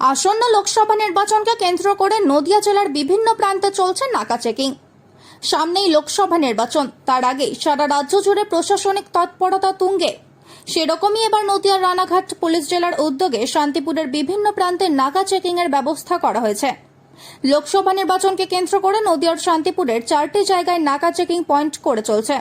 আসন্ন লোকসভা নির্বাচনকে কেন্দ্র করে নদিয়া জেলার বিভিন্ন প্রান্তে চলছে নাকা চেকিং। সামনেই লোকসভা নির্বাচন। তার আগেই সারা রাজ্য জুড়ে প্রশাসনিক তৎপরতা তুঙ্গে। সেরকমই এবার নদিয়ার রানাঘাট পুলিশ জেলার উদ্যোগে শান্তিপুরের বিভিন্ন প্রান্তে নাকা চেকিং এর ব্যবস্থা করা হয়েছে। লোকসভা নির্বাচনকে কেন্দ্র করে নদিয়ার শান্তিপুরের চারটি জায়গায় নাকা চেকিং পয়েন্ট করে চলছে।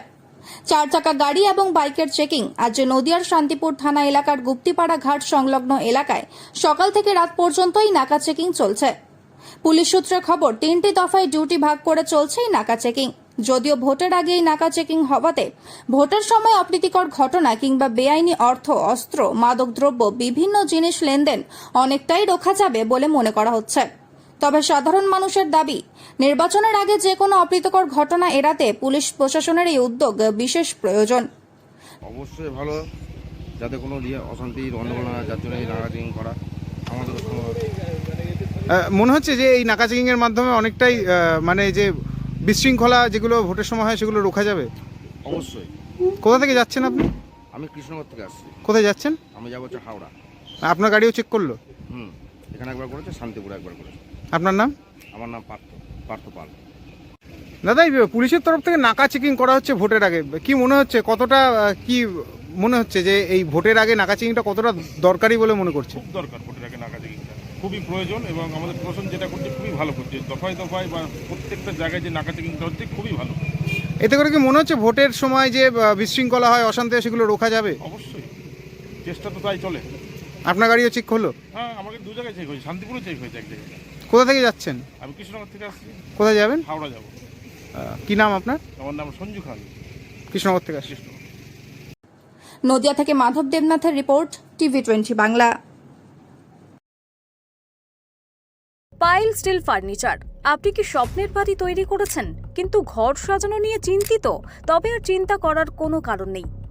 চার চাকা গাড়ি এবং বাইকের চেকিং। আজ নদিয়ার শান্তিপুর থানা এলাকার গুপ্তিপাড়া ঘাট সংলগ্ন এলাকায় সকাল থেকে রাত পর্যন্তই নাকা চেকিং চলছে। পুলিশ সূত্রে খবর, তিনটি দফায় ডিউটি ভাগ করে চলছে এই নাকা চেকিং। যদিও ভোটের আগে এই নাকা চেকিং হওয়াতে ভোটের সময় অপ্রীতিকর ঘটনা কিংবা বেআইনি অর্থ, অস্ত্র, মাদকদ্রব্য, বিভিন্ন জিনিস লেনদেন অনেকটাই রোখা যাবে বলে মনে করা হচ্ছে। তবে সাধারণ মানুষের দাবি নির্বাচনের আগে যে কোনো অপ্রীতিকর ঘটনা এড়াতে পুলিশ প্রশাসনের এই উদ্যোগ বিশেষ প্রয়োজন। অবশ্যই ভালো যাতে কোনো ইয়ে অশান্তি গণ্ডগোল না যার জন্য এই করা আমাদের মনে হচ্ছে যে এই নাকা চেকিং এর মাধ্যমে অনেকটাই মানে যে বিশৃঙ্খলা যেগুলো ভোটের সময় হয় সেগুলো রোখা যাবে? অবশ্যই। কোথা থেকে যাচ্ছেন আপনি? আমি কৃষ্ণনগর থেকে আসছি। কোথায় যাচ্ছেন? আমি যাব হচ্ছে হাওড়া। আপনার গাড়িও চেক করল? হুম এখানে একবার করেছে শান্তিপুরে একবার করেছে। আপনার নাম? আমার নাম পার্থ পার্থ পাল। দাদা এই পুলিশের তরফ থেকে নাকা চেকিং করা হচ্ছে ভোটের আগে। কি মনে হচ্ছে কতটা কি মনে হচ্ছে যে এই ভোটের আগে নাকা চেকিংটা কতটা দরকারি বলে মনে করছে? খুব দরকার ভোটের আগে নাকা চেকিংটা। খুবই প্রয়োজন এবং আমাদের প্রশাসন যেটা করছে খুবই ভালো করছে। দফায় দফায় বা প্রত্যেকটা জায়গায় যে নাকা চেকিংটা হচ্ছে খুবই ভালো। এতে করে কি মনে হচ্ছে ভোটের সময় যে বিশৃঙ্খলা হয় অশান্তি সেগুলো রোখা যাবে? অবশ্যই। চেষ্টা তো তাই চলে। আপনার গাড়িও চেক হলো? হ্যাঁ আমাকে দু জায়গায় চেক হয়েছে শান্তিপুরে চেক হয়েছে এক জায়গায়। কোথা থেকে যাচ্ছেন? আমি কৃষ্ণনগর থেকে আসছি। কোথায় যাবেন? হাওড়া যাব। কি নাম আপনার? আমার নাম সঞ্জু খান। কৃষ্ণনগর থেকে কৃষ্ণ নদিয়া থেকে Madhab দেবনাথের report TV twenty Bangla. Pile steel furniture. আপনি কি স্বপ্নের বাড়ি তৈরি করেছেন? কিন্তু ঘর সাজানো নিয়ে চিন্তিত। তবে আর চিন্তা করার কোনো কারণ নেই।